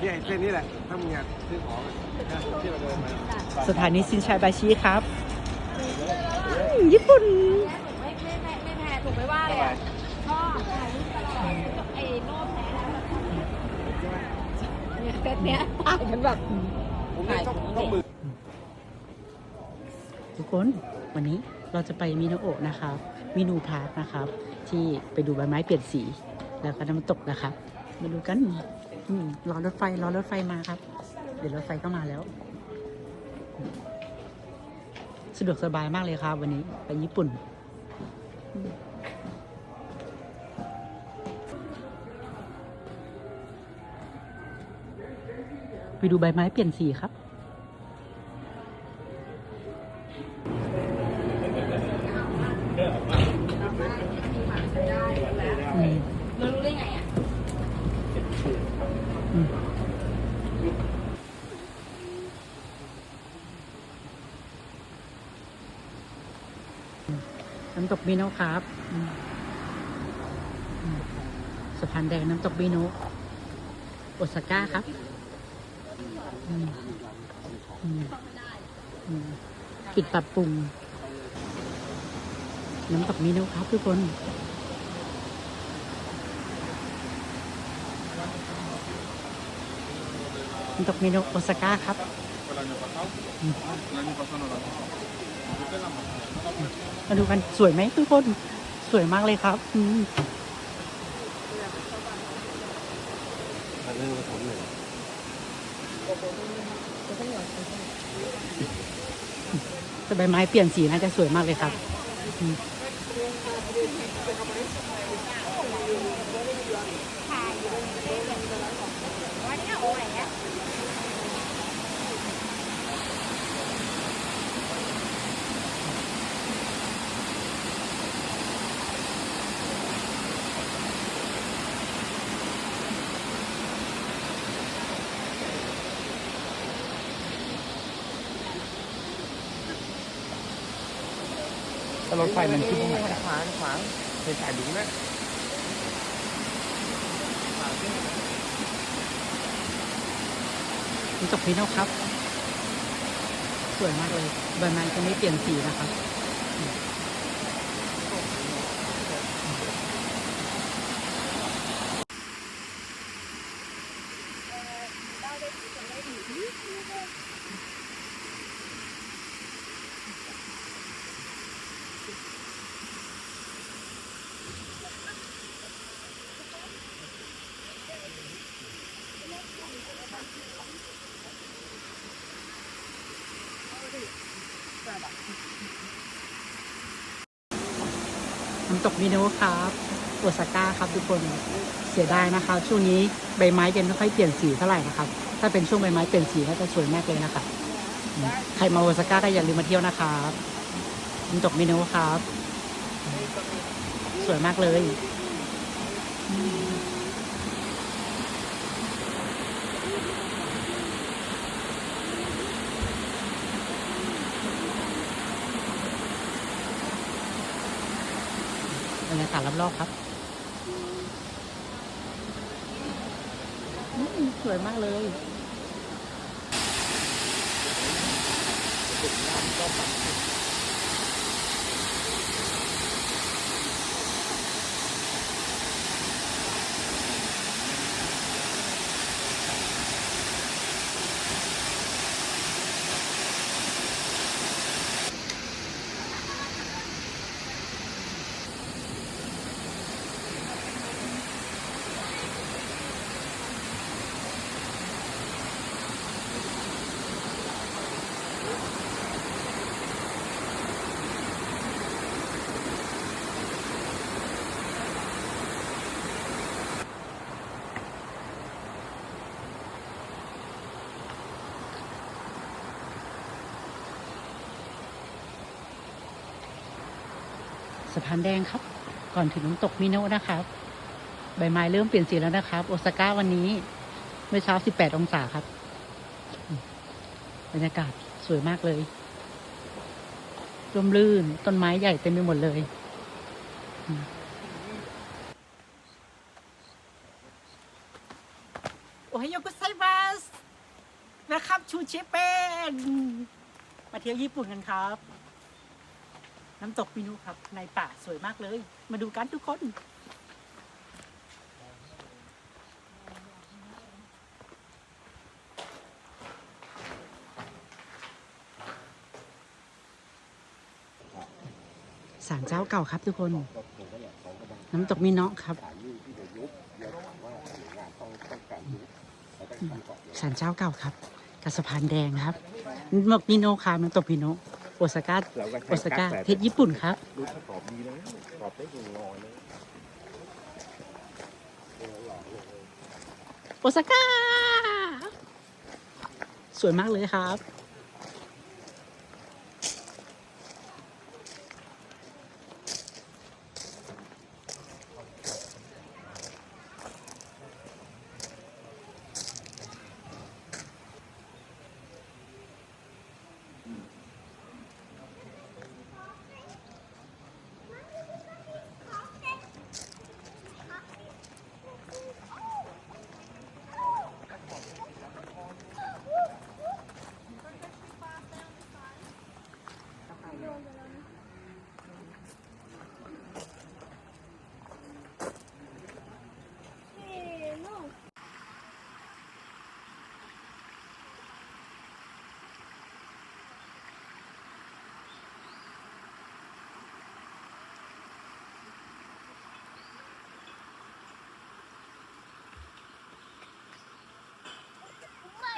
เนี่ยไอ้เส้นนี้แหละ ถ้ามึงอยากซื้อของนะที่เราเดินมาสถานีซินชัยบาชิครับอืมญี่ปุ่น ไม่ไม่ไม่ไม่แพ้ถูกไม่ว่าเลยอะชอบถ่ายรูปตลอดไอ้โน่แพ้แล้วแบบเนี่ยเซตเนี้ยถ่ายกันแบบ ผมเนี่ยต้องต้องมือ ทุกคนวันนี้เราจะไปมิโนโอะนะครับมินูพาร์คนะครับ ที่ไปดูใบไม้เปลี่ยนสี แล้วก็น้ำตกนะครับ มาดูกันอืมรอรถไฟรอรถไฟมาครับ เดี๋ยวรถไฟก็มาแล้ว สะดวกสบายมากเลยครับ วันนี้ไปญี่ปุ่นไปดูใบไม้เปลี่ยนสีครับ น้ำตกบีโนะครับสะพานแดงน้ำตกบีโนโอซาก้าครับอืมอืมอืมปิดปรับปรุง น้ำตกมิโนครับทุกคนน้ำตกมิโนโอซาก้าครับ มาดูกันสวยไหมทุกคนสวยมากเลยครับอืมอันนี้มาผมเลยแต่ใบไม้เปลี่ยนสีน่าจะสวยมากเลยครับอืม รถไฟมันขึ้นตรงไหนขวางขวางเคยถ่ายดูนะน้ำตกมิโนะครับ สวยมากเลยใบไม้จะไม่เปลี่ยนสีนะครับ น้ำตกมิโนะครับโอซาก้าครับทุกคนเสียดายนะคะช่วงนี้ใบไม้ยังไม่ค่อยเปลี่ยนสีเท่าไหร่นะครับ ถ้าเป็นช่วงใบไม้เปลี่ยนสีก็จะสวยมากเลยนะครับใครมาโอซาก้าก็อย่าลืมมาเที่ยวนะครับน้ำตกมิโนะครับ สวยมากเลย รยากาศรอบๆครับสวยมากเลย สะพานแดงครับ ก่อนถึงน้ำตกมิโนะนะครับ ใบไม้เริ่มเปลี่ยนสีแล้วนะครับ โอซาก้าวันนี้เมื่อเช้า 18 องศาครับ บรรยากาศสวยมากเลยร่มรื่น ต้นไม้ใหญ่เต็มไปหมดเลย โอไฮโยกุไซมัสนะครับชูเชเปนมาเที่ยวญี่ปุ่นกันครับ น้ำตกมินุครับ ในป่าสวยมากเลย มาดูกันทุกคนศาลเจ้าเก่าครับทุกคน น้ำตกมิเนาะครับศาลเจ้าเก่าครับกับสะพานแดงครับน้ำตกมิโนะครับน้ำตกมิโนะ โอซาก้าโอซาก้าประเทศญี่ปุ่นครับดูถ้าตอบดีนะตอบได้หนึ่งร้อยเลยโอซาก้า สวยมากเลยครับ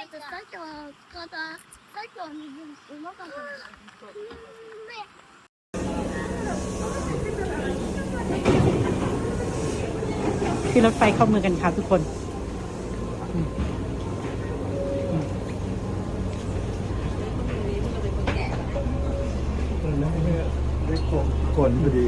えっと、さっきは、かた、さっきは水、うまかったです。 ขึ้นรถไฟเข้าเมืองกันครับทุกคน ได้คนพอดี